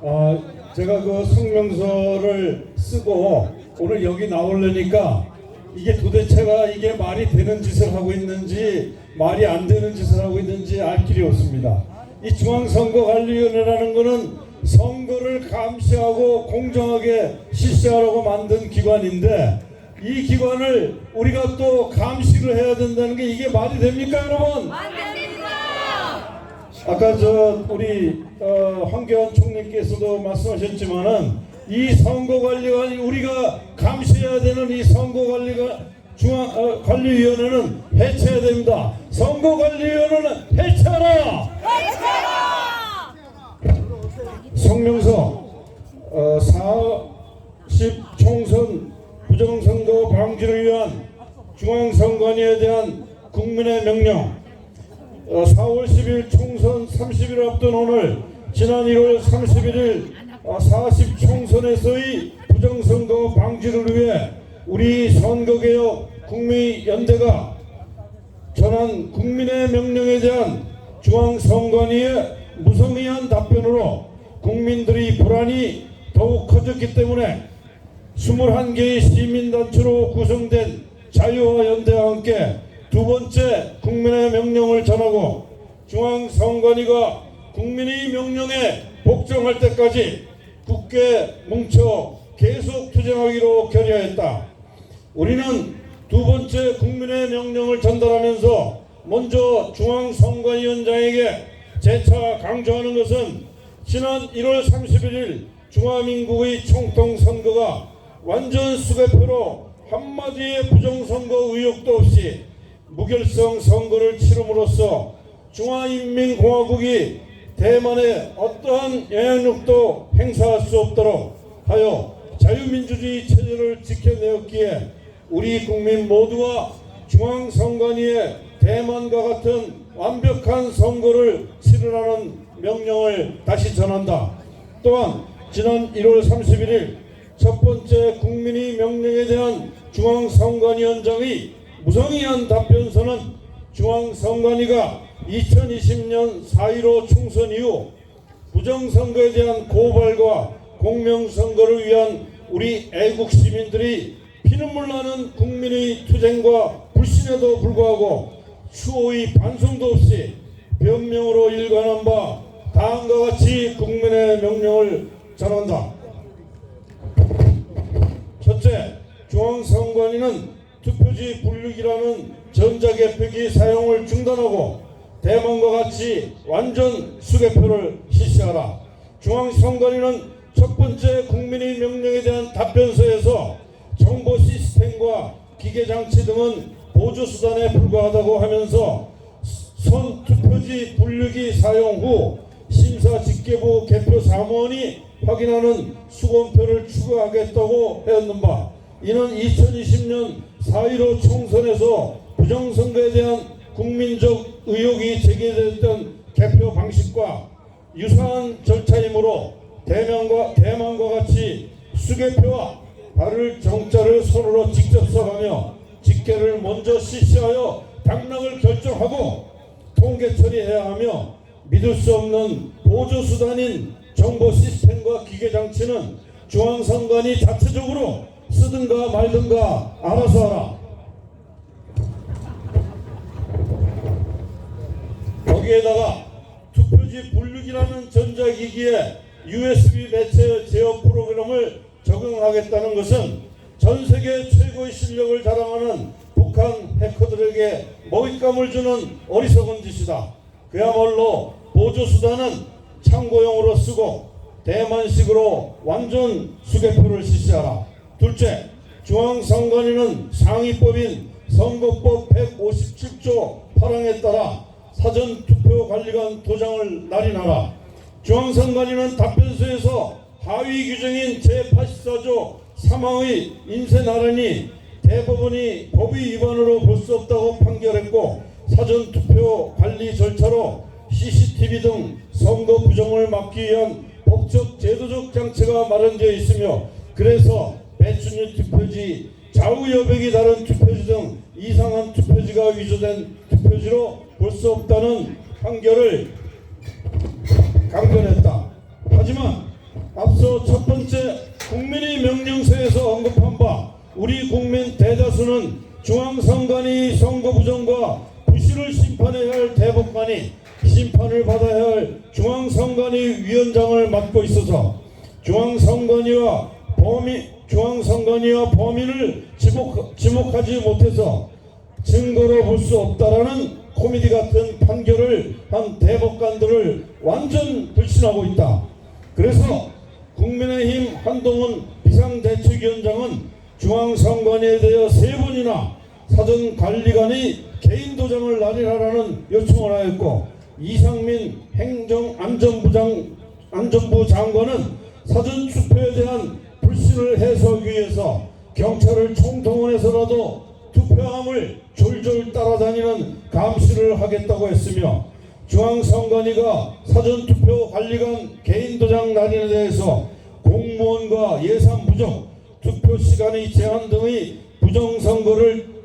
아, 제가 그 성명서를 쓰고 오늘 여기 나오려니까 이게 도대체가 이게 말이 되는 짓을 하고 있는지 말이 안 되는 짓을 하고 있는지 알 길이 없습니다. 이 중앙선거관리위원회라는 거는 선거를 감시하고 공정하게 실시하라고 만든 기관인데 이 기관을 우리가 또 감시를 해야 된다는 게 이게 말이 됩니까 여러분? 아까 저 우리 어, 황교안 총리께서도 말씀하셨지만은 이 선거관리가 우리가 감시해야 되는 이 선거관리가 중앙 어, 관리위원회는 해체해야 됩니다. 선거관리위원회는 해체하라. 성명서 어, 40 총선 부정선거 방지를 위한 중앙선관위에 대한 국민의 명령 어, 4월 10일 총선 30일 앞둔 오늘 지난 1월 31일 40 총선에서의 부정선거 방지를 위해 우리 선거개혁 국민연대가 전한 국민의 명령에 대한 중앙선관위의 무성의한 답변으로 국민들의 불안이 더욱 커졌기 때문에 21개의 시민단체로 구성된 자유와 연대와 함께 두 번째 국민의 명령을 전하고 중앙선관위가 국민의 명령에 복종할 때까지 굳게 뭉쳐 계속 투쟁하기로 결의하였다. 우리는 두 번째 국민의 명령을 전달하면서 먼저 중앙선관위원장에게 재차 강조하는 것은 지난 1월 31일 중화민국의 총통선거가 완전 수개표로 한마디의 부정선거 의혹도 없이 무결성 선거를 치름으로써 중화인민공화국이 대만에 어떠한 영향력도 행사할 수 없도록 하여 자유민주주의 체제를 지켜내었기에 우리 국민 모두가 중앙선관위의 대만과 같은 완벽한 선거를 치르라는 명령을 다시 전한다. 또한 지난 1월 31일 첫 번째 국민의 명령에 대한 중앙선관위원장의 무성의한 답변서는 중앙선관위가 2020년 4.15 총선 이후 부정선거에 대한 고발과 공명선거를 위한 우리 애국 시민들이 피눈물 나는 국민의 투쟁과 불신에도 불구하고 추호의 반성도 없이 변명으로 일관한 바 다음과 같이 국민의 명령을 전한다. 첫째, 중앙선관위는 투표지 분류기라는 전자개표기 사용을 중단하고 대만과 같이 완전 수개표를 실시하라. 중앙선관위는 첫 번째 국민의 명령에 대한 답변서에서 정보 시스템과 기계장치 등은 보조수단에 불과하다고 하면서 손 투표지 분류기 사용 후 심사 집계부 개표 사무원이 확인하는 수검표를 추가하겠다고 하였는 바 이는 2020년 4.15 총선에서 부정선거에 대한 국민적 의혹이 제기됐던 개표 방식과 유사한 절차이므로 대만과, 대만과 같이 수개표와 발을 정자를 손으로 직접 써가며 집계를 먼저 실시하여 당락을 결정하고 통계 처리해야 하며 믿을 수 없는 보조수단인 정보 시스템과 기계장치는 중앙선관위 자체적으로 쓰든가 말든가 알아서 하라. 거기에다가 투표지 분류기라는 전자기기에 USB 매체 제어 프로그램을 적용하겠다는 것은 전 세계 최고의 실력을 자랑하는 북한 해커들에게 먹잇감을 주는 어리석은 짓이다. 그야말로 보조수단은 참고용으로 쓰고 대만식으로 완전 수개표를 실시하라. 둘째, 중앙선관위는 상위법인 선거법 157조 8항에 따라 사전투표관리관 도장을 날인하라. 중앙선관위는 답변서에서 하위 규정인 제84조 3항의 인쇄 나란히 대법원이 법의 위반으로 볼 수 없다고 판결했고 사전투표 관리 절차로 CCTV 등 선거 부정을 막기 위한 법적 제도적 장치가 마련되어 있으며 그래서 배춘율 투표지 좌우 여백이 다른 투표지 등 이상한 투표지가 위조된 투표지로 볼 수 없다는 판결을 강변했다. 하지만 앞서 첫 번째 국민의 명령서에서 언급한 바 우리 국민 대다수는 중앙선관위 선거 부정과 부실을 심판해야 할 대법관이 심판을 받아야 할 중앙선관위 위원장을 맡고 있어서 중앙선관위와 범인 중앙선관위와 범인을 지목, 지목하지 못해서 증거로 볼 수 없다라는 코미디 같은 판결을 한 대법관들을 완전 불신하고 있다. 그래서 국민의힘 한동훈 비상대책위원장은 중앙선관위에 대해 세 번이나 사전관리관이 개인 도장을 날리라라는 요청을 하였고 이상민 행정안전부장 안전부 장관은 사전 투표에 대한 불신을 해소하기 위해서 경찰을 총동원해서라도 투표함을 졸졸 따라다니는 감시를 하겠다고 했으며 중앙선관위가 사전투표 관리관 개인 도장 날인에 대해서 공무원과 예산 부족, 투표 시간의 제한 등의 부정선거를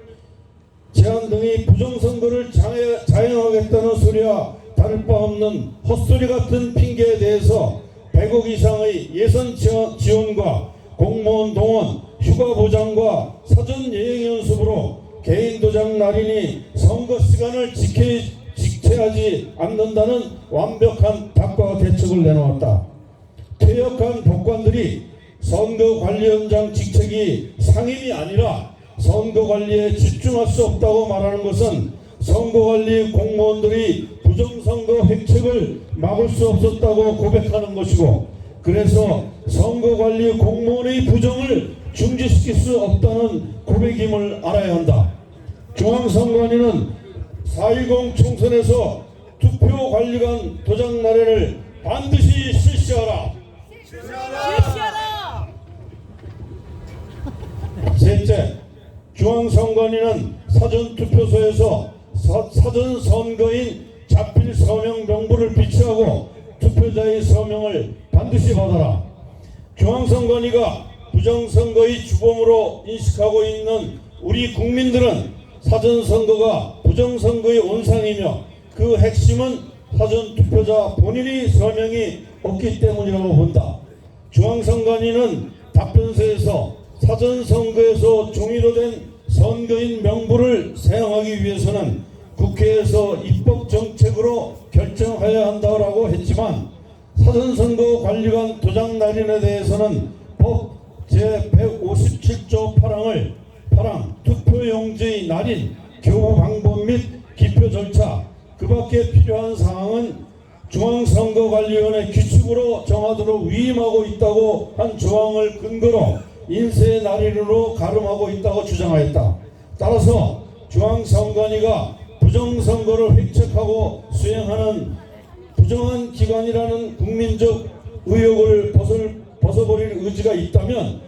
제한 등의 부정선거를 자행하겠다는 소리와 다를 바 없는 헛소리 같은 핑계에 대해서 100억 이상의 예산 지원, 지원과 공무원 동원, 휴가 보장과 사전 예행 연습으로 개인 도장 날인이 선거 시간을 지켜, 지체하지 않는다는 완벽한 답과 대책을 내놓았다. 퇴역한 법관들이 선거관리위원장 직책이 상임이 아니라 선거관리에 집중할 수 없다고 말하는 것은 선거관리 공무원들이 부정선거 획책을 막을 수 없었다고 고백하는 것이고 그래서 선거관리 공무원의 부정을 중지시킬 수 없다는 고백임을 알아야 한다. 중앙선관위는 4.10 총선에서 투표관리관 도장 날인을 반드시 실시하라. 실시하라! 셋째, 중앙선관위는 사전투표소에서 사, 사전선거인 자필 서명 명부를 비치하고 투표자의 서명을 반드시 받아라. 중앙선관위가 부정선거의 주범으로 인식하고 있는 우리 국민들은 사전선거가 부정선거의 온상이며 그 핵심은 사전투표자 본인의 서명이 없기 때문이라고 본다. 중앙선관위는 답변서에서 사전선거에서 종이로 된 선거인 명부를 사용하기 위해서는 국회에서 입법 정책으로 결정해야 한다고 했지만 사전선거 관리관 도장 날인에 대해서는 법 제157조 8항을 8항 투표용지의 날인 교부 방법 및 기표 절차 그 밖에 필요한 사항은 중앙선거관리위원회 규칙으로 정하도록 위임하고 있다고 한 조항을 근거로 인쇄 날인으로 가름하고 있다고 주장하였다. 따라서 중앙선관위가 부정선거를 획책하고 수행하는 부정한 기관이라는 국민적 의혹을 벗을, 벗어버릴 의지가 있다면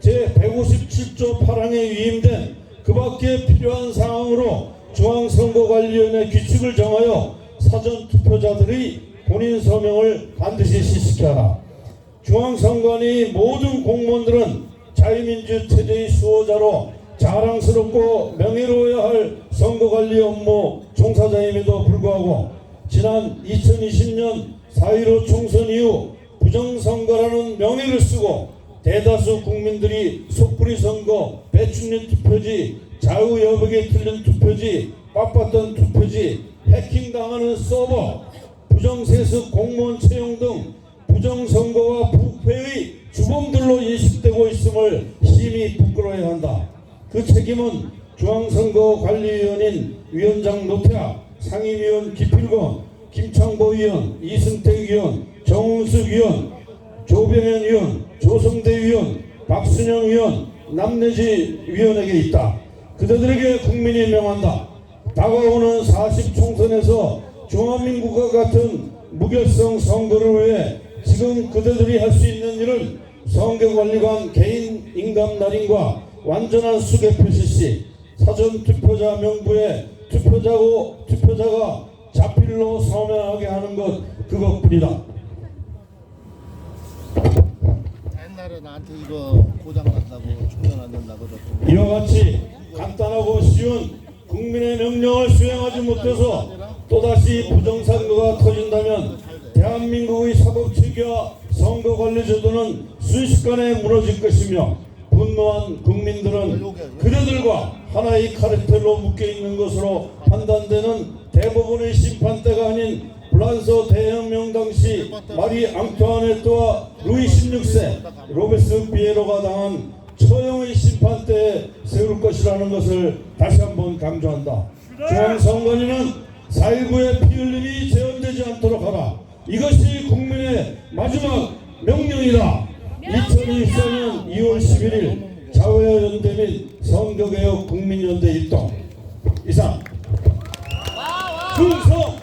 제157조 8항에 위임된 그 밖에 필요한 사항으로 중앙선거관리위원회 규칙을 정하여 사전투표자들의 본인 서명을 반드시 실시하라. 중앙선관위 모든 공무원들은 자유민주 체제의 수호자로 자랑스럽고 명예로워야 할 선거관리 업무 종사자임에도 불구하고 지난 2020년 4.15 총선 이후 부정선거라는 명예를 쓰고 대다수 국민들이 속풀이 선거, 배춧잎 투표지, 좌우여백에 틀린 투표지, 빳빳한 투표지, 해킹당하는 서버, 부정세습 공무원 채용 등 부정선거와 부패의 주범들로 인식되고 있음을 심히 부끄러워야 한다. 그 책임은 중앙선거관리위원인 위원장 노태학, 상임위원 기필권, 김창보 위원, 이승택 위원, 정웅숙 위원, 조병현 위원, 조성대 위원, 박순영 위원, 남내지 위원에게 있다. 그대들에게 국민이 명한다. 다가오는 40 총선에서 중화민국과 같은 무결성 선거를 위해 지금 그대들이 할 수 있는 일은 선거관리관 개인 인감 날인과 완전한 수개 표시 시 사전 투표자 명부에 투표자고 투표자가 자필로 서명하게 하는 것 그것뿐이다. 옛날에 나한테 이거 고장 난다고 충전 안 된다고 이와 같이 간단하고 쉬운 국민의 명령을 수행하지 못해서 또다시 부정선거가 터진다면 대한민국의 사법체계와 선거 관리 제도는 순식간에 무너질 것이며 분노한 국민들은 그들과 하나의 카르텔로 묶여 있는 것으로 판단되는 대부분의 심판대가 아닌 프랑스 대혁명 당시 마리 앙투아네트와 루이 16세 로베스 비에로가 당한 처형의 심판대에 세울 것이라는 것을 다시 한번 강조한다. 중앙선관위는 4.19의 피 흘림이 재현되지 않도록 하라. 이것이 국민의 마지막 명령이다. 2024년 2월 11일 자유연대 및 선거개혁 국민연대 일동. 이상. 충성